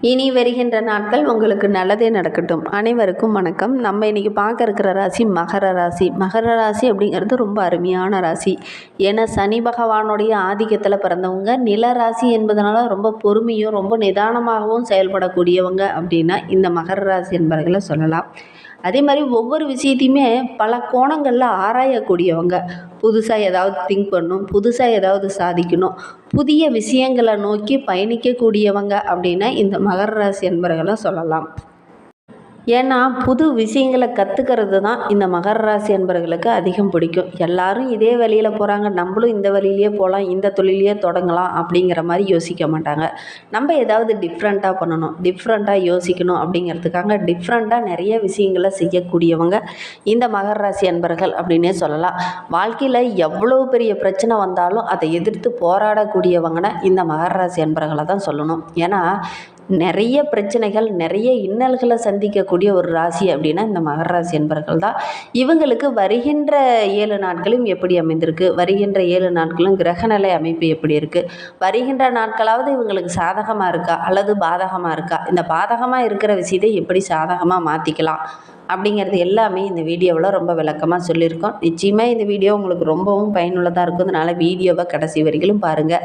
இனி வருகின்ற நாட்கள் உங்களுக்கு நல்லதே நடக்கட்டும். அனைவருக்கும் வணக்கம். நம்ம இன்றைக்கி பார்க்க இருக்கிற ராசி மகர ராசி. மகர ராசி அப்படிங்கிறது ரொம்ப அருமையான ராசி. ஏன்னா சனி பகவானுடைய ஆதிக்கத்தில் பிறந்தவங்க. நில ராசி என்பதனால ரொம்ப பொறுமையும் ரொம்ப நிதானமாகவும் செயல்படக்கூடியவங்க அப்படின்னா இந்த மகர ராசி என்பவர்களை சொல்லலாம். அதே மாதிரி ஒவ்வொரு விஷயத்தையுமே பல கோணங்களில் ஆராயக்கூடியவங்க. புதுசாக ஏதாவது திங்க் பண்ணணும் புதுசாக ஏதாவது சாதிக்கணும் புதிய விஷயங்களை நோக்கி பயணிக்கக்கூடியவங்க அப்படின்னா இந்த மகர ராசி என்பவர்களை சொல்லலாம். ஏன்னா புது விஷயங்களை கற்றுக்கிறது தான் இந்த மகர ராசி அன்பர்களுக்கு அதிகம் பிடிக்கும். எல்லாரும் இதே வழியில் போகிறாங்க நம்மளும் இந்த வழியிலேயே போகலாம் இந்த தொழிலையே தொடங்கலாம் அப்படிங்கிற மாதிரி யோசிக்க மாட்டாங்க. நம்ம ஏதாவது டிஃப்ரெண்ட்டாக பண்ணணும் டிஃப்ரெண்ட்டாக யோசிக்கணும் அப்படிங்கிறதுக்காக டிஃப்ரெண்ட்டாக நிறைய விஷயங்களை செய்யக்கூடியவங்க இந்த மகர ராசி அன்பர்கள் அப்படின்னே சொல்லலாம். வாழ்க்கையில் எவ்வளோ பெரிய பிரச்சனை வந்தாலும் அதை எதிர்த்து போராடக்கூடியவங்கன்னா இந்த மகர ராசி அன்பர்களை தான் சொல்லணும். ஏன்னா நிறைய பிரச்சனைகள் நிறைய இன்னல்களை சந்திக்கக்கூடிய ஒரு ராசி அப்படின்னா இந்த மகர ராசி என்பர்கள் தான். இவங்களுக்கு வருகின்ற ஏழு நாட்களும் எப்படி அமைந்திருக்கு? வருகின்ற ஏழு நாட்களும் கிரகநிலை அமைப்பு எப்படி இருக்குது வருகின்ற நாட்களாவது இவங்களுக்கு சாதகமாக இருக்கா? அல்லது பாதகமாக இருக்கா? இந்த பாதகமாக இருக்கிற விஷயத்தை எப்படி சாதகமாக மாற்றிக்கலாம் அப்படிங்கிறது எல்லாமே இந்த வீடியோவில் ரொம்ப விளக்கமாக சொல்லியிருக்கோம். நிச்சயமாக இந்த வீடியோ உங்களுக்கு ரொம்பவும் பயனுள்ளதாக இருக்கும் அதனால் வீடியோவை கடைசி வரைக்கும் பாருங்கள்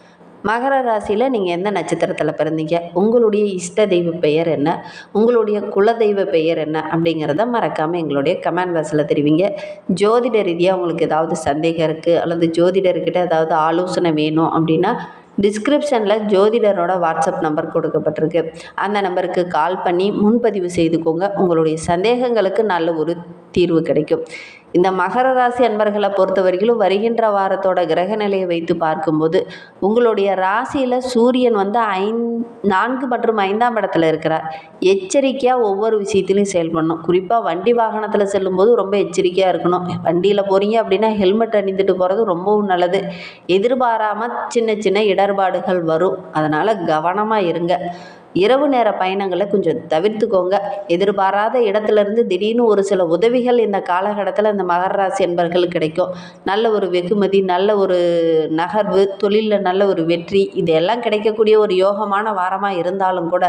மகர ராசியில் நீங்கள் எந்த நட்சத்திரத்தில் பிறந்தீங்க? உங்களுடைய இஷ்ட தெய்வ பெயர் என்ன? உங்களுடைய குலதெய்வ பெயர் என்ன? அப்படிங்கிறத மறக்காமல் எங்களுடைய கமெண்ட் பாக்ஸில் தெரிவிங்க. ஜோதிட ரீதியாக உங்களுக்கு ஏதாவது சந்தேகம் இருக்குது அல்லது ஜோதிடர்கிட்ட ஏதாவது ஆலோசனை வேணும் அப்படின்னா டிஸ்கிரிப்ஷனில் ஜோதிடரோட வாட்ஸ்அப் நம்பர் கொடுக்கப்பட்டிருக்கு. அந்த நம்பருக்கு கால் பண்ணி முன்பதிவு செய்துக்கோங்க. உங்களுடைய சந்தேகங்களுக்கு நல்ல ஒரு தீர்வு கிடைக்கும். இந்த மகர ராசி அன்பர்களை பொறுத்த வரைக்கும் வருகின்ற வாரத்தோட கிரக நிலையை வைத்து பார்க்கும்போது உங்களுடைய ராசியில் சூரியன் வந்து ஐந் நான்கு மற்றும் ஐந்தாம் இடத்துல இருக்கிறார். எச்சரிக்கையாக ஒவ்வொரு விஷயத்திலையும் செயல்படணும். குறிப்பாக வண்டி வாகனத்தில் செல்லும்போது ரொம்ப எச்சரிக்கையாக இருக்கணும். வண்டியில் போகிறீங்க அப்படின்னா ஹெல்மெட் அணிந்துட்டு போகிறது ரொம்பவும் நல்லது. எதிர்பாராமல் சின்ன சின்ன இடர்பாடுகள் வரும். அதனால் கவனமாக இருங்க. இரவு நேர பயணங்களை கொஞ்சம் தவிர்த்துக்கோங்க. எதிர்பாராத இடத்துலேருந்து திடீர்னு ஒரு சில உதவிகள் இந்த காலகட்டத்தில் இந்த மகர ராசி என்பர்களுக்கு கிடைக்கும். நல்ல ஒரு வெகுமதி நல்ல ஒரு நகர்வு தொழிலில் நல்ல ஒரு வெற்றி இதெல்லாம் கிடைக்கக்கூடிய ஒரு யோகமான வாரமாக இருந்தாலும் கூட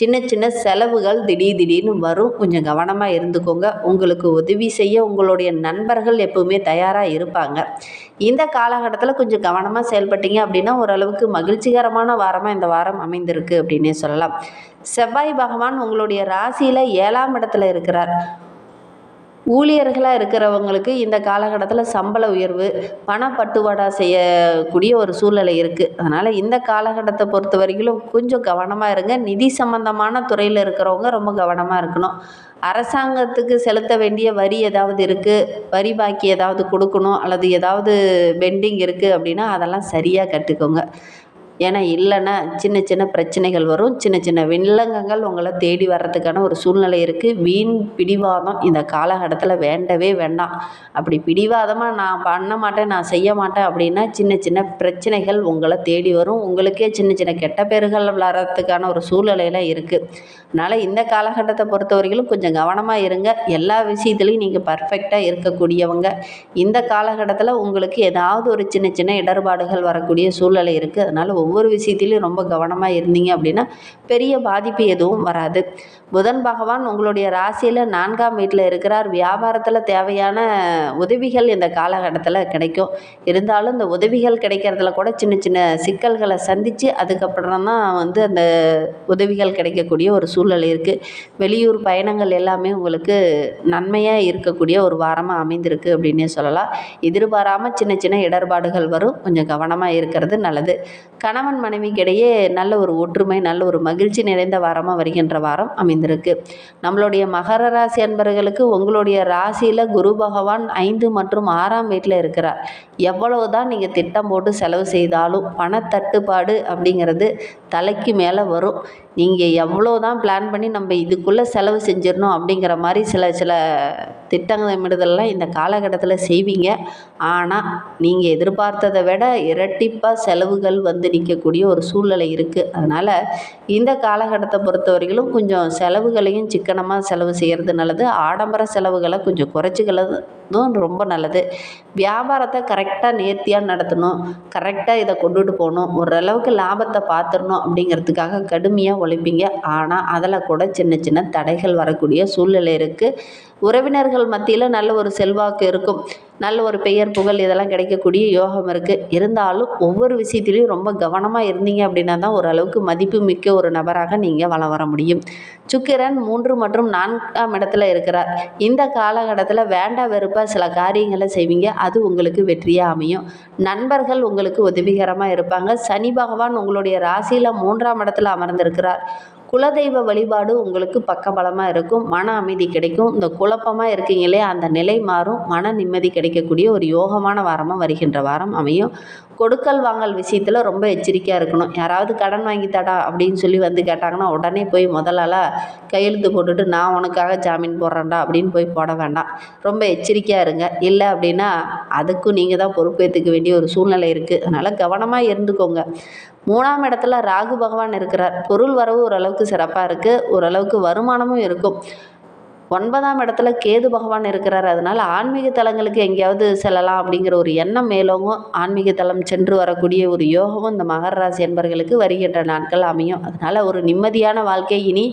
சின்ன சின்ன செலவுகள் திடீர் திடீர்னு வரும். கொஞ்சம் கவனமாக இருந்துக்கோங்க. உங்களுக்கு உதவி செய்ய உங்களுடைய நண்பர்கள் எப்பவுமே தயாராக இருப்பாங்க. இந்த காலகட்டத்தில் கொஞ்சம் கவனமாக செயல்பட்டீங்க அப்படின்னா ஓரளவுக்கு மகிழ்ச்சிகரமான வாரமாக இந்த வாரம் அமைந்திருக்கு அப்படின்னே சொல்லலாம். செவ்வாய் பகவான் உங்களுடைய ராசியில் ஏழாம் இடத்துல இருக்கிறார். ஊழியர்களாக இருக்கிறவங்களுக்கு இந்த காலகட்டத்தில் சம்பள உயர்வு பணப்பட்டுவாடா செய்யக்கூடிய ஒரு சூழ்நிலை இருக்குது அதனால் இந்த காலகட்டத்தை பொறுத்த வரைக்கும் கொஞ்சம் கவனமாக இருங்க. நிதி சம்பந்தமான துறையில் இருக்கிறவங்க ரொம்ப கவனமாக இருக்கணும். அரசாங்கத்துக்கு செலுத்த வேண்டிய வரி ஏதாவது இருக்குது வரி பாக்கி ஏதாவது கொடுக்கணும் அல்லது ஏதாவது பெண்டிங் இருக்குது அப்படின்னா அதெல்லாம் சரியாக கற்றுக்கோங்க ஏன்னா இல்லைன்னா சின்ன சின்ன பிரச்சனைகள் வரும். சின்ன சின்ன வில்லங்கங்கள் உங்களை தேடி வர்றதுக்கான ஒரு சூழ்நிலை இருக்குது வீண் பிடிவாதம் இந்த காலகட்டத்தில் வேண்டவே வேண்டாம். அப்படி பிடிவாதமாக நான் பண்ண மாட்டேன் நான் செய்ய மாட்டேன் அப்படின்னா சின்ன சின்ன பிரச்சனைகள் உங்களை தேடி வரும். உங்களுக்கே சின்ன சின்ன கெட்ட பேர்கள் வர்றதுக்கான ஒரு சூழ்நிலையெல்லாம் இருக்குது அதனால் இந்த காலகட்டத்தை பொறுத்த வரைக்கும் கொஞ்சம் கவனமாக இருங்க. எல்லா விஷயத்துலையும் நீங்கள் பர்ஃபெக்டாக இருக்கக்கூடியவங்க. இந்த காலகட்டத்தில் உங்களுக்கு ஏதாவது ஒரு சின்ன சின்ன இடர்பாடுகள் வரக்கூடிய சூழ்நிலை இருக்குது அதனால் ஒவ்வொரு விஷயத்திலையும் ரொம்ப கவனமாக இருந்தீங்க அப்படின்னா பெரிய பாதிப்பு எதுவும் வராது. புதன் பகவான் உங்களுடைய ராசியில் நான்காம் வீட்டில் இருக்கிறார். வியாபாரத்தில் தேவையான உதவிகள் இந்த காலகட்டத்தில் கிடைக்கும். இருந்தாலும் இந்த உதவிகள் கிடைக்கிறதுல கூட சின்ன சின்ன சிக்கல்களை சந்தித்து அதுக்கப்புறம் தான் வந்து அந்த உதவிகள் கிடைக்கக்கூடிய ஒரு சூழ்நிலை இருக்குது வெளியூர் பயணங்கள் எல்லாமே உங்களுக்கு நன்மையாக இருக்கக்கூடிய ஒரு வாரமாக அமைந்திருக்கு அப்படின்னே சொல்லலாம். எதிர்பாராமல் சின்ன சின்ன இடர்பாடுகள் வரும். கொஞ்சம் கவனமாக இருக்கிறது நல்லது. கணவன் மனைவிக்கிடையே நல்ல ஒரு ஒற்றுமை நல்ல ஒரு மகிழ்ச்சி நிறைந்த வாரமாக வருகின்ற வாரம் அமைந்திருக்கு. நம்மளுடைய மகர ராசி அன்பர்களுக்கு உங்களுடைய ராசியில் குரு பகவான் ஐந்து மற்றும் ஆறாம் வீட்டில் இருக்கிறார். எவ்வளவு தான் நீங்கள் திட்டம் போட்டு செலவு செய்தாலும் பணத்தட்டுப்பாடு அப்படிங்கிறது தலைக்கு மேலே வரும். நீங்கள் எவ்வளோ தான் பிளான் பண்ணி நம்ம இதுக்குள்ளே செலவு செஞ்சிடணும் அப்படிங்கிற மாதிரி சில சில திட்டமிடுதல்லாம் இந்த காலகட்டத்தில் செய்வீங்க. ஆனால் நீங்கள் எதிர்பார்த்ததை விட இரட்டிப்பாக செலவுகள் வந்து நிற்கக்கூடிய ஒரு சூழ்நிலை இருக்குது அதனால் இந்த காலகட்டத்தை பொறுத்த வரையிலும் கொஞ்சம் செலவுகளையும் சிக்கனமாக செலவு செய்கிறது நல்லது. ஆடம்பர செலவுகளை கொஞ்சம் குறைச்சிக்கிறதும் ரொம்ப நல்லது. வியாபாரத்தை கரெக்டாக நேர்த்தியாக நடத்தணும். கரெக்டாக இதை கொண்டுட்டு போகணும். ஓரளவுக்கு லாபத்தை பார்த்துடணும் அப்படிங்கிறதுக்காக கடுமையாக உழைப்பீங்க. ஆனால் அதில் கூட சின்ன சின்ன தடைகள் வரக்கூடிய சூழ்நிலை இருக்குது உறவினர்கள் மத்தியில் நல்ல ஒரு செல்வாக்கு இருக்கும். நல்ல ஒரு பெயர் புகழ் இதெல்லாம் கிடைக்கக்கூடிய யோகம் இருக்குது இருந்தாலும் ஒவ்வொரு விஷயத்துலையும் ரொம்ப கவனமாக இருந்தீங்க அப்படின்னா தான் ஓரளவுக்கு மதிப்பு மிக்க ஒரு நபராக நீங்கள் வளம் வர முடியும். சுக்கிரன் மூன்று மற்றும் நான்காம் இடத்துல இருக்கிறார். இந்த காலகட்டத்தில் வேண்டா வெறுப்பாக சில காரியங்களை செய்வீங்க. அது உங்களுக்கு வெற்றியாக அமையும். நண்பர்கள் உங்களுக்கு உதவிகரமாக இருப்பாங்க. சனி பகவான் உங்களுடைய ராசியில் மூன்றாம் இடத்துல அமர்ந்திருக்கிறார். குலதெய்வ வழிபாடு உங்களுக்கு பக்கபலமாக இருக்கும். மன அமைதி கிடைக்கும். இந்த குழப்பமாக இருக்கீங்களே அந்த நிலை மாறும். மன நிம்மதி கிடைக்கக்கூடிய ஒரு யோகமான வாரமாக வருகின்ற வாரம் அமையும். கொடுக்கல் வாங்கல் விஷயத்தில் ரொம்ப எச்சரிக்கையாக இருக்கணும். யாராவது கடன் வாங்கி தடா அப்படின்னு சொல்லி வந்து கேட்டாங்கன்னா உடனே போய் முதலால் கையெழுத்து போட்டுட்டு நான் உனக்காக ஜாமீன் போடுறேன்டா அப்படின்னு போய் போட வேண்டாம். ரொம்ப எச்சரிக்கையாக இருங்க. இல்லை அப்படின்னா அதுக்கும் நீங்கள் தான் பொறுப்பேற்றுக்க வேண்டிய ஒரு சூழ்நிலை இருக்குது அதனால் கவனமாக இருந்துக்கோங்க. மூணாம் இடத்துல ராகு பகவான் இருக்கிறார். பொருள் வரவு ஓரளவுக்கு சிறப்பாக இருக்குது ஓரளவுக்கு வருமானமும் இருக்கும். ஒன்பதாம் இடத்துல கேது பகவான் இருக்கிறார். அதனால் ஆன்மீக தலங்களுக்கு எங்கேயாவது செல்லலாம் அப்படிங்கிற ஒரு எண்ணம் மேலோங்கும். ஆன்மீக தலம் சென்று வரக்கூடிய ஒரு யோகமும் இந்த மகர ராசி என்பர்களுக்கு வருகின்ற நாட்கள் அமையும். அதனால் ஒரு நிம்மதியான வாழ்க்கை. இனி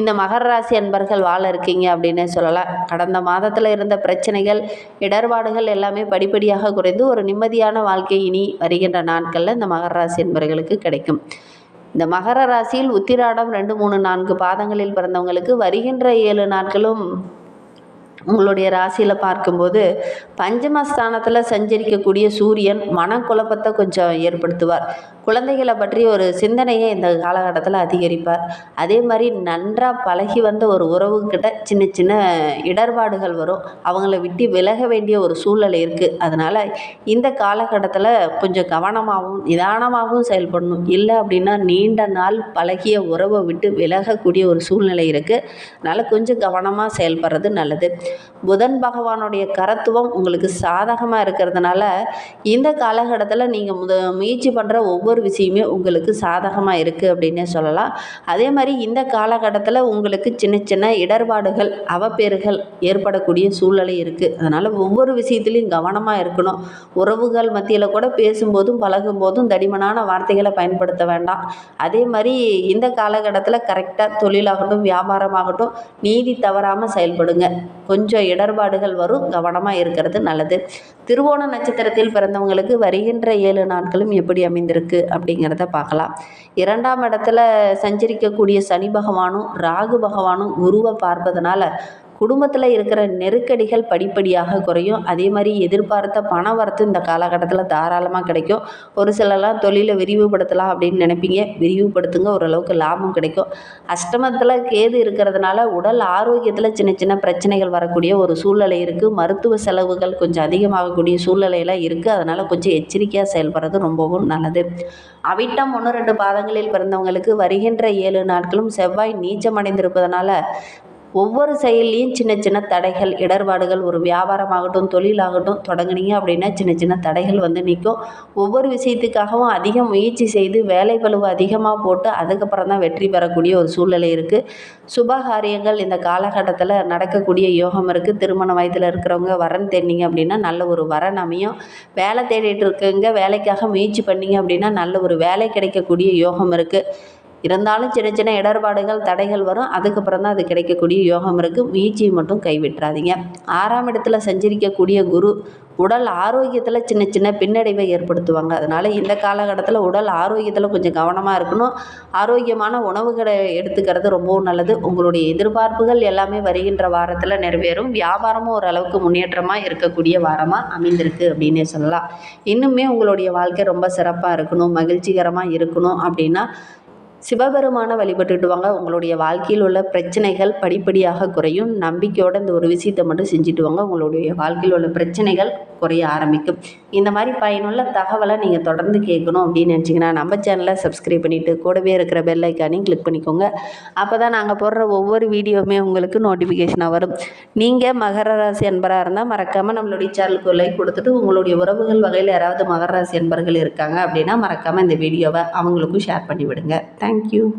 இந்த மகர ராசி என்பர்கள் வாழ இருக்கீங்க அப்படின்னே சொல்லலாம். கடந்த மாதத்தில் இருந்த பிரச்சனைகள் இடர்பாடுகள் எல்லாமே படிப்படியாக குறைந்து ஒரு நிம்மதியான வாழ்க்கை இனி வருகின்ற நாட்களில் இந்த மகர ராசி என்பர்களுக்கு கிடைக்கும். இந்த மகர ராசியில் உத்திராடம் ரெண்டு மூணு நான்கு பாதங்களில் பிறந்தவங்களுக்கு வருகின்ற ஏழு நாட்களும் உங்களுடைய ராசியில் பார்க்கும்போது பஞ்சமஸ்தானத்தில் சஞ்சரிக்கக்கூடிய சூரியன் மனக்குழப்பத்தை கொஞ்சம் ஏற்படுத்துவார். குழந்தைகளை பற்றி ஒரு சிந்தனையை இந்த காலகட்டத்தில் அதிகரிப்பார். அதே மாதிரி நன்றாக பழகி வந்த ஒரு உறவுக்கிட்ட சின்ன சின்ன இடர்பாடுகள் வரும். அவங்கள விட்டு விலக வேண்டிய ஒரு சூழ்நிலை இருக்குது அதனால் இந்த காலகட்டத்தில் கொஞ்சம் கவனமாகவும் நிதானமாகவும் செயல்படணும். இல்லை அப்படின்னா நீண்ட நாள் பழகிய உறவை விட்டு விலகக்கூடிய ஒரு சூழ்நிலை இருக்குது அதனால் கொஞ்சம் கவனமாக செயல்படுறது நல்லது. புதன் பகவானுடைய கரத்துவம் உங்களுக்கு சாதகமாக இருக்கிறதுனால இந்த காலகட்டத்தில் நீங்கள் முத முயற்சி பண்ணுற ஒவ்வொரு விஷயமே உங்களுக்கு சாதகமாக இருக்குது அப்படின்னே சொல்லலாம். அதே மாதிரி இந்த காலகட்டத்தில் உங்களுக்கு சின்ன சின்ன இடர்பாடுகள் அவப்பேறுகள் ஏற்படக்கூடிய சூழ்நிலை இருக்குது அதனால் ஒவ்வொரு விஷயத்துலையும் கவனமாக இருக்கணும். உறவுகள் மத்தியில் கூட பேசும்போதும் பழகும்போதும் தடிமனான வார்த்தைகளை பயன்படுத்த வேண்டாம். அதே மாதிரி இந்த காலகட்டத்தில் கரெக்டாக தொழிலாகட்டும் வியாபாரமாகட்டும் நீதி தவறாமல் செயல்படுங்க. கொஞ்சம் கொஞ்சம் இடர்பாடுகள் வரும். கவனமாக இருக்கிறது நல்லது. திருவோண நட்சத்திரத்தில் பிறந்தவங்களுக்கு வருகின்ற ஏழு நாட்களும் எப்படி அமைந்திருக்கு அப்படிங்கிறத பார்க்கலாம். இரண்டாம் இடத்துல சஞ்சரிக்கக்கூடிய சனி பகவானும் ராகு பகவானும் குருவை பார்ப்பதனால குடும்பத்தில் இருக்கிற நெருக்கடிகள் படிப்படியாக குறையும். அதே மாதிரி எதிர்பார்த்த பண வரத்து இந்த காலகட்டத்தில் தாராளமாக கிடைக்கும். ஒரு சிலர்லாம் தொழிலை விரிவுபடுத்தலாம் அப்படின்னு நினைப்பீங்க. விரிவுபடுத்துங்க ஓரளவுக்கு லாபம் கிடைக்கும். அஷ்டமத்தில் கேது இருக்கிறதுனால உடல் ஆரோக்கியத்தில் சின்ன சின்ன பிரச்சனைகள் வரக்கூடிய ஒரு சூழ்நிலை இருக்குது மருத்துவ செலவுகள் கொஞ்சம் அதிகமாகக்கூடிய சூழ்நிலையெல்லாம் இருக்குது அதனால் கொஞ்சம் எச்சரிக்கையாக செயல்படுறது ரொம்பவும் நல்லது. அவிட்டம் ஒன்று ரெண்டு பாதங்களில் பிறந்தவங்களுக்கு வருகின்ற ஏழு நாட்களும் செவ்வாய் நீச்சமடைந்திருப்பதனால ஒவ்வொரு செயல்லையும் சின்ன சின்ன தடைகள் இடர்பாடுகள் ஒரு வியாபாரமாகட்டும் தொழிலாகட்டும் தொடங்குனீங்க அப்படின்னா சின்ன சின்ன தடைகள் வந்து நிற்கும். ஒவ்வொரு விஷயத்துக்காகவும் அதிக முயற்சி செய்து வேலை பழுவு அதிகமாக போட்டு அதுக்கப்புறம் தான் வெற்றி பெறக்கூடிய ஒரு சூழ்நிலை இருக்குது சுபகாரியங்கள் இந்த காலகட்டத்தில் நடக்கக்கூடிய யோகம் இருக்குது திருமண வயதில் இருக்கிறவங்க வரன் தேடினீங்க அப்படின்னா நல்ல ஒரு வரன் அமையும். வேலை தேடிட்டு இருக்கவங்க வேலைக்காக முயற்சி பண்ணீங்க அப்படின்னா நல்ல ஒரு வேலை கிடைக்கக்கூடிய யோகம் இருக்குது இருந்தாலும் சின்ன சின்ன இடர்பாடுகள் தடைகள் வரும். அதுக்கப்புறம் தான் அது கிடைக்கக்கூடிய யோகம் இருக்குது முயற்சியை மட்டும் கைவிட்டுறாதீங்க. ஆறாம் இடத்துல சஞ்சரிக்கக்கூடிய குரு உடல் ஆரோக்கியத்தில் சின்ன சின்ன பின்னடைவை ஏற்படுத்துவாங்க. அதனால் இந்த காலகட்டத்தில் உடல் ஆரோக்கியத்தில் கொஞ்சம் கவனமாக இருக்கணும். ஆரோக்கியமான உணவுகளை எடுத்துக்கிறது ரொம்பவும் நல்லது. உங்களுடைய எதிர்பார்ப்புகள் எல்லாமே வருகின்ற வாரத்தில் நிறைவேறும். வியாபாரமும் ஓரளவுக்கு முன்னேற்றமாக இருக்கக்கூடிய வாரமாக அமைந்திருக்கு அப்படின்னே சொல்லலாம். இன்னுமே உங்களுடைய வாழ்க்கை ரொம்ப சிறப்பாக இருக்கணும். மகிழ்ச்சிகரமாக இருக்கணும் அப்படின்னா சிவபெருமானை வழிபட்டுட்டு வாங்க உங்களுடைய வாழ்க்கையில் உள்ள பிரச்சனைகள் படிப்படியாக குறையும். நம்பிக்கையோடு இந்த ஒரு விஷயத்தை மட்டும் செஞ்சுட்டு வாங்க உங்களுடைய வாழ்க்கையில் உள்ள பிரச்சனைகள் குறைய ஆரம்பிக்கும். இந்த மாதிரி பயனுள்ள தகவலை நீங்கள் தொடர்ந்து கேட்கணும் அப்படின்னு நினச்சிங்கன்னா நம்ம சேனலை சப்ஸ்கிரைப் பண்ணிவிட்டு கூடவே இருக்கிற பெல் ஐக்கானையும் கிளிக் பண்ணிக்கோங்க. அப்போ தான் நாங்கள் போடுற ஒவ்வொரு வீடியோவுமே உங்களுக்கு நோட்டிஃபிகேஷனாக வரும். நீங்கள் மகர ராசி என்பராக இருந்தால் மறக்காமல் நம்மளுடைய சேனலுக்கு லைக் கொடுத்துட்டு உங்களுடைய உறவுகள் வகையில் யாராவது மகர ராசி என்பர்கள் இருக்காங்க அப்படின்னா மறக்காமல் இந்த வீடியோவை அவங்களுக்கும் ஷேர் பண்ணி Thank you.